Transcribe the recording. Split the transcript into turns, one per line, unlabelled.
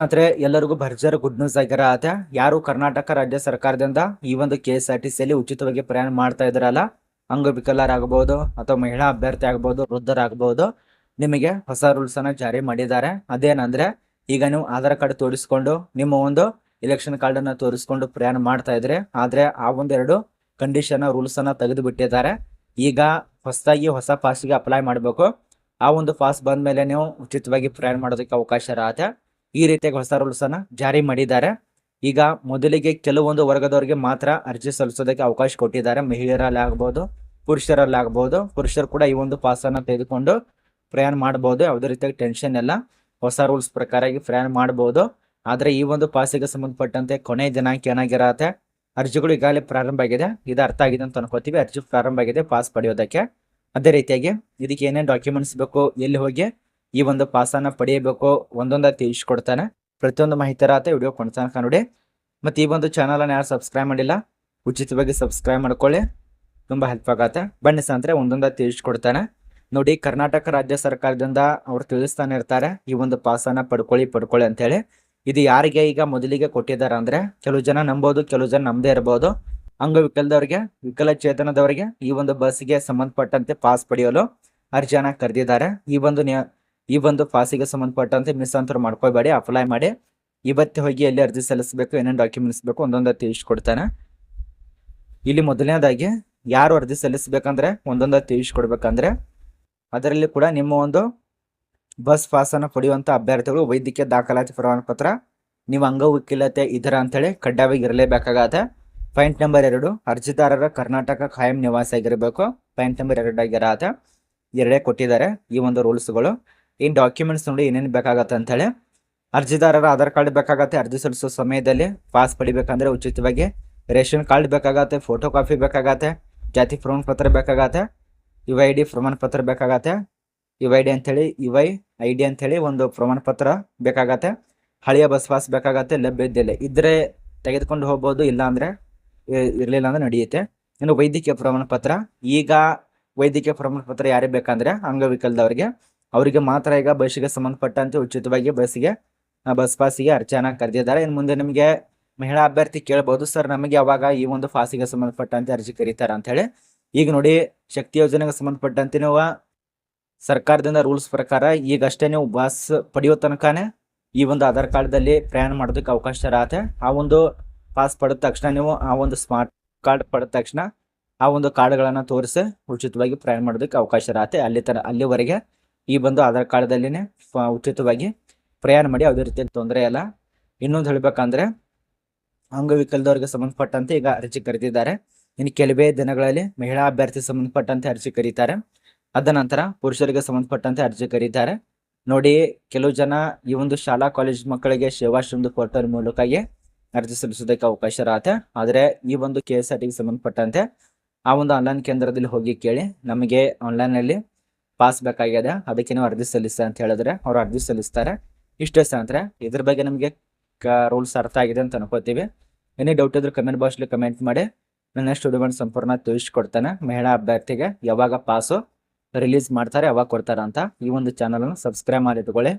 ಆದ್ರೆ ಎಲ್ಲರಿಗೂ ಭರ್ಜರ್ good news ಆಗ್ಯಾರ ಯಾರು ಕರ್ನಾಟಕ ರಾಜ್ಯ ಸರ್ಕಾರದಿಂದ ಈ ಒಂದು ಕೆ ಎಸ್ ಆರ್ ಟಿ ಸಿಯಲ್ಲಿ ಉಚಿತವಾಗಿ ಪ್ರಯಾಣ ಮಾಡ್ತಾ ಇದ್ರಲ್ಲ ಅಂಗವಿಕಲರಾಗಬಹುದು ಅಥವಾ ಮಹಿಳಾ ಅಭ್ಯರ್ಥಿ ಆಗಬಹುದು ವೃದ್ಧರಾಗಬಹುದು ನಿಮಗೆ ಹೊಸ ರೂಲ್ಸ್ ಅನ್ನ ಜಾರಿ ಮಾಡಿದ್ದಾರೆ. ಅದೇನಂದ್ರೆ, ಈಗ ನೀವು ಆಧಾರ್ ಕಾರ್ಡ್ ತೋರಿಸ್ಕೊಂಡು, ನಿಮ್ಮ ಒಂದು ಎಲೆಕ್ಷನ್ ಕಾರ್ಡ್ ಅನ್ನ ತೋರಿಸ್ಕೊಂಡು ಪ್ರಯಾಣ ಮಾಡ್ತಾ ಇದ್ರೆ, ಆದ್ರೆ ಆ ಒಂದೆರಡು ಕಂಡೀಷನ್ ರೂಲ್ಸ್ ಅನ್ನ ತೆಗೆದು ಬಿಟ್ಟಿದ್ದಾರೆ. ಈಗ ಹೊಸದಾಗಿ ಹೊಸ ಪಾಸ್ಗೆ ಅಪ್ಲೈ ಮಾಡಬೇಕು. ಆ ಒಂದು ಪಾಸ್ ಬಂದ ಮೇಲೆ ನೀವು ಉಚಿತವಾಗಿ ಪ್ರಯಾಣ ಮಾಡೋದಕ್ಕೆ ಅವಕಾಶ ಇರತ್ತೆ ಈ ರೀತಿಯಾಗಿ ಹೊಸ ರೂಲ್ಸ್ ಅನ್ನ ಜಾರಿ ಮಾಡಿದ್ದಾರೆ. ಈಗ ಮೊದಲಿಗೆ ಕೆಲವೊಂದು ವರ್ಗದವರಿಗೆ ಮಾತ್ರ ಅರ್ಜಿ ಸಲ್ಲಿಸೋದಕ್ಕೆ ಅವಕಾಶ ಕೊಟ್ಟಿದ್ದಾರೆ. ಮಹಿಳೆಯರಲ್ಲಿ ಆಗ್ಬೋದು, ಪುರುಷರಲ್ಲಿ ಆಗ್ಬೋದು. ಪುರುಷರು ಕೂಡ ಈ ಒಂದು ಪಾಸ್ ಅನ್ನ ತೆಗೆದುಕೊಂಡು ಪ್ರಯಾಣ ಮಾಡಬಹುದು ಯಾವುದೇ ರೀತಿಯಾಗಿ ಟೆನ್ಷನ್ ಎಲ್ಲ ಹೊಸ ರೂಲ್ಸ್ ಪ್ರಕಾರವಾಗಿ ಪ್ರಯಾಣ ಮಾಡಬಹುದು ಆದ್ರೆ ಈ ಒಂದು ಪಾಸಿಗೆ ಸಂಬಂಧಪಟ್ಟಂತೆ ಕೊನೆ ದಿನಾಂಕ ಏನಾಗಿರತ್ತೆ? ಅರ್ಜಿಗಳು ಈಗಾಗಲೇ ಪ್ರಾರಂಭ ಆಗಿದೆ. ಇದು ಅರ್ಥ ಆಗಿದೆ ಅಂತ ಅನ್ಕೋತೀವಿ. ಅರ್ಜಿ ಪ್ರಾರಂಭ ಆಗಿದೆ. ಪಾಸ್ ಪಡೆಯೋದಕ್ಕೆ. ಅದೇ ರೀತಿಯಾಗಿ ಇದಕ್ಕೆ ಏನೇನು ಡಾಕ್ಯುಮೆಂಟ್ಸ್ ಬೇಕು, ಎಲ್ಲಿ ಹೋಗಿ ಈ ಒಂದು ಪಾಸನ್ನು ಪಡೆಯಬೇಕು ಒಂದೊಂದ ತಿಳಿಸ್ಕೊಡ್ತಾನೆ. ಪ್ರತಿಯೊಂದು ಮಾಹಿತಿ ರಾತ ವಿಡಿಯೋ ಕೊಡ್ತಾನೆ ನೋಡಿ ಮತ್ತು ಈ ಒಂದು ಚಾನಲನ್ನು ಯಾರು ಸಬ್ಸ್ಕ್ರೈಬ್ ಮಾಡಿಲ್ಲ ಉಚಿತವಾಗಿ ಸಬ್ಸ್ಕ್ರೈಬ್ ಮಾಡ್ಕೊಳ್ಳಿ. ತುಂಬ ಹೆಲ್ಪ್ ಆಗತ್ತೆ. ಬನ್ನಿ ಸಂದ್ರೆ ಒಂದೊಂದ ತಿಳಿಸ್ಕೊಡ್ತಾನೆ. ನೋಡಿ, ಕರ್ನಾಟಕ ರಾಜ್ಯ ಸರ್ಕಾರದಿಂದ ಅವ್ರು ತಿಳಿಸ್ತಾನೆ ಇರ್ತಾರೆ, ಈ ಒಂದು ಪಾಸನ್ನು ಪಡ್ಕೊಳ್ಳಿ ಪಡ್ಕೊಳ್ಳಿ ಅಂತೇಳಿ. ಇದು ಯಾರಿಗೆ ಈಗ ಮೊದಲಿಗೆ ಕೊಟ್ಟಿದ್ದಾರೆ ಅಂದರೆ, ಕೆಲವು ಜನ ನಂಬೋದು, ಕೆಲವು ಜನ ನಂಬದೇ ಇರ್ಬೋದು. ಅಂಗವಿಕಲದವ್ರಿಗೆ, ವಿಕಲಚೇತನದವರಿಗೆ ಈ ಒಂದು ಬಸ್ಗೆ ಸಂಬಂಧಪಟ್ಟಂತೆ ಪಾಸ್ ಪಡೆಯಲು ಅರ್ಜಿಯನ್ನು ಕರೆದಿದ್ದಾರೆ. ಈ ಒಂದು ಈ ಒಂದು ಪಾಸಿಗೆ ಸಂಬಂಧಪಟ್ಟಂತೆ ಮಿಸ್ ಅಂತರು ಮಾಡ್ಕೋಬೇಡಿ ಅಪ್ಲೈ ಮಾಡಿ. ಇವತ್ತೇ ಹೋಗಿ ಎಲ್ಲಿ ಅರ್ಜಿ ಸಲ್ಲಿಸಬೇಕು, ಏನೇನು ಡಾಕ್ಯುಮೆಂಟ್ಸ್ ಬೇಕು ಒಂದೊಂದು ತಿಳಿಸ್ಕೊಡ್ತಾನೆ ಇಲ್ಲಿ ಮೊದಲನೇದಾಗಿ, ಯಾರು ಅರ್ಜಿ ಸಲ್ಲಿಸಬೇಕಂದ್ರೆ ಒಂದೊಂದು ತಿಳಿಸ್ಕೊಡ್ಬೇಕಂದ್ರೆ ಅದರಲ್ಲಿ ಕೂಡ ನಿಮ್ಮ ಒಂದು ಬಸ್ ಪಾಸನ್ನು ಪಡೆಯುವಂಥ ಅಭ್ಯರ್ಥಿಗಳು, ವೈದ್ಯಕೀಯ ದಾಖಲಾತಿ ಪ್ರಮಾಣ ಪತ್ರ ನಿಮ್ಮ ಅಂಗವಿಕಲತೆ ಇದರ ಅಂತೇಳಿ ಕಡ್ಡಾಯವಾಗಿ ಇರಲೇಬೇಕಾಗತ್ತೆ. ಪಾಯಿಂಟ್ ನಂಬರ್ ಎರಡು, ಅರ್ಜಿದಾರರ ಕರ್ನಾಟಕ ಖಾಯಂ ನಿವಾಸ ಆಗಿರಬೇಕು ಪಾಯಿಂಟ್ ನಂಬರ್ ಎರಡು ಆಗಿರತ್ತೆ ಎರಡೇ ಕೊಟ್ಟಿದ್ದಾರೆ ಈ ಒಂದು ರೂಲ್ಸ್ಗಳು ಇನ್ ಡಾಕ್ಯುಮೆಂಟ್ಸ್ ನೋಡಿ ಏನೇನು ಬೇಕಾಗತ್ತೆ ಅಂತೇಳಿ. ಅರ್ಜಿದಾರರ ಆಧಾರ್ ಕಾರ್ಡ್ ಬೇಕಾಗತ್ತೆ, ಅರ್ಜಿ ಸಲ್ಲಿಸೋ ಸಮಯದಲ್ಲಿ ಪಾಸ್ ಪಡಿಬೇಕಂದ್ರೆ ಉಚಿತವಾಗಿ ರೇಷನ್ ಕಾರ್ಡ್ ಬೇಕಾಗತ್ತೆ ಫೋಟೋ ಕಾಪಿ ಬೇಕಾಗತ್ತೆ, ಜಾತಿ ಪ್ರಮಾಣ ಪತ್ರ ಬೇಕಾಗತ್ತೆ ಯು ಐ ಡಿ ಪ್ರಮಾಣ ಪತ್ರ ಬೇಕಾಗತ್ತೆ ಯು ಐ ಡಿ ಅಂತೇಳಿ ಯು ಐ ಐ ಡಿ ಅಂತೇಳಿ ಒಂದು ಪ್ರಮಾಣ ಪತ್ರ ಬೇಕಾಗತ್ತೆ, ಹಳೆಯ ಬಸ್ ಪಾಸ್ ಬೇಕಾಗತ್ತೆ, ಲಭ್ಯ ಇದ್ದಿಲ್ಲ. ಇದ್ರೆ ತೆಗೆದುಕೊಂಡು ಹೋಗ್ಬೋದು, ಇಲ್ಲ ಅಂದ್ರೆ ಇರ್ಲಿಲ್ಲ ಅಂದ್ರೆ ನಡೆಯುತ್ತೆ. ಇನ್ನು ವೈದ್ಯಕೀಯ ಪ್ರಮಾಣ ಪತ್ರ ಈಗ ವೈದ್ಯಕೀಯ ಪ್ರಮಾಣ ಪತ್ರ ಯಾರಿಗೆ ಬೇಕಂದ್ರೆ ಅಂಗವಿಕಲದವರಿಗೆ ಅವರಿಗೆ ಮಾತ್ರ ಈಗ ಬಸ್ಸಿಗೆ ಸಂಬಂಧಪಟ್ಟಂತೆ ಉಚಿತವಾಗಿ ಬಸ್ಸಿಗೆ ಬಸ್ ಪಾಸಿಗೆ ಅರ್ಜಿಯನ್ನು ಕರೆದಿದ್ದಾರೆ. ಇನ್ನು ಮುಂದೆ ನಿಮಗೆ ಮಹಿಳಾ ಅಭ್ಯರ್ಥಿ ಕೇಳಬಹುದು ಸರ್, ನಮಗೆ ಯಾವಾಗ ಈ ಒಂದು ಫಾಸಿಗೆ ಸಂಬಂಧಪಟ್ಟಂತೆ ಅರ್ಜಿ ಕರೀತಾರ ಅಂತ ಹೇಳಿ. ಈಗ ನೋಡಿ, ಶಕ್ತಿ ಯೋಜನೆಗೆ ಸಂಬಂಧಪಟ್ಟಂತೆ ನೀವು ಸರ್ಕಾರದಿಂದ ರೂಲ್ಸ್ ಪ್ರಕಾರ ಈಗಷ್ಟೇ ನೀವು ಬಸ್ ಪಡೆಯೋ ತನಕನೇ ಈ ಒಂದು ಆಧಾರ್ ಕಾರ್ಡ್ದಲ್ಲಿ ಪ್ರಯಾಣ ಮಾಡೋದಕ್ಕೆ ಅವಕಾಶ ಇರತ್ತೆ. ಆ ಒಂದು ಪಾಸ್ ಪಡೆದ ತಕ್ಷಣ ನೀವು ಆ ಒಂದು ಸ್ಮಾರ್ಟ್ ಕಾರ್ಡ್ ಪಡೆದ ತಕ್ಷಣ ಆ ಒಂದು ಕಾರ್ಡ್ಗಳನ್ನು ತೋರಿಸಿ ಉಚಿತವಾಗಿ ಪ್ರಯಾಣ ಮಾಡೋದಕ್ಕೆ ಅವಕಾಶ ಇರತ್ತೆ. ಅಲ್ಲಿ ತರ ಅಲ್ಲಿವರೆಗೆ ಈ ಬಂದು ಆಧಾರ್ ಕಾರ್ಡ್ದಲ್ಲಿನೇ ಉಚಿತವಾಗಿ ಪ್ರಯಾಣ ಮಾಡಿ ಯಾವುದೇ ರೀತಿಯ ತೊಂದರೆ ಇಲ್ಲ. ಇನ್ನೊಂದು ಹೇಳಬೇಕಂದ್ರೆ, ಅಂಗವಿಕಲದವರಿಗೆ ಸಂಬಂಧಪಟ್ಟಂತೆ ಈಗ ಅರ್ಜಿ ಕರೆದಿದ್ದಾರೆ. ಇನ್ನು ಕೆಲವೇ ದಿನಗಳಲ್ಲಿ ಮಹಿಳಾ ಅಭ್ಯರ್ಥಿ ಸಂಬಂಧಪಟ್ಟಂತೆ ಅರ್ಜಿ ಕರೀತಾರೆ. ಅದ ನಂತರ ಪುರುಷರಿಗೆ ಸಂಬಂಧಪಟ್ಟಂತೆ ಅರ್ಜಿ ಕರೀತಾರೆ. ನೋಡಿ, ಕೆಲವು ಜನ ಈ ಒಂದು ಶಾಲಾ ಕಾಲೇಜ್ ಮಕ್ಕಳಿಗೆ ಸೇವಾಶ್ರಮದ ಪೋರ್ಟಲ್ ಮೂಲಕವಾಗಿ ಅರ್ಜಿ ಸಲ್ಲಿಸೋದಕ್ಕೆ ಅವಕಾಶ ಇರತ್ತೆ. ಆದರೆ ಈ ಒಂದು ಕೆ ಎಸ್ ಆರ್ ಟಿಗೆ ಸಂಬಂಧಪಟ್ಟಂತೆ ಆ ಒಂದು ಆನ್ಲೈನ್ ಕೇಂದ್ರದಲ್ಲಿ ಹೋಗಿ ಕೇಳಿ ನಮಗೆ ಆನ್ಲೈನ್ನಲ್ಲಿ ಪಾಸ್ ಬೇಕಾಗಿದೆ ಅದಕ್ಕೆ ನೀವು ಅರ್ಜಿ ಸಲ್ಲಿಸ ಅಂತ ಹೇಳಿದ್ರೆ ಅವ್ರು ಅರ್ಜಿ ಸಲ್ಲಿಸ್ತಾರೆ. ಇಷ್ಟೇ ಸಂತ್ರ ಇದ್ರ ಬಗ್ಗೆ ನಮಗೆ ರೂಲ್ಸ್ ಅರ್ಥ ಆಗಿದೆ ಅಂತ ಅನ್ಕೋತೀವಿ. ಏನೇ ಡೌಟ್ ಇದ್ರೆ ಕಮೆಂಟ್ ಬಾಕ್ಸ್ಲಿ ಕಮೆಂಟ್ ಮಾಡಿ. ನನ್ನ ವಿಡಿಯೋ ಸಂಪೂರ್ಣ ತಿಳಿಸ್ಕೊಡ್ತಾನೆ. ಮಹಿಳಾ ಅಭ್ಯರ್ಥಿಗೆ ಯಾವಾಗ ಪಾಸು ರಿಲೀಸ್ ಮಾಡ್ತಾರೆ, ಯಾವಾಗ ಕೊಡ್ತಾರೆ ಅಂತ ಈ ಒಂದು ಚಾನಲನ್ನು ಸಬ್ಸ್ಕ್ರೈಬ್ ಮಾಡಿ ಇಟ್ಕೊಳ್ಳಿ.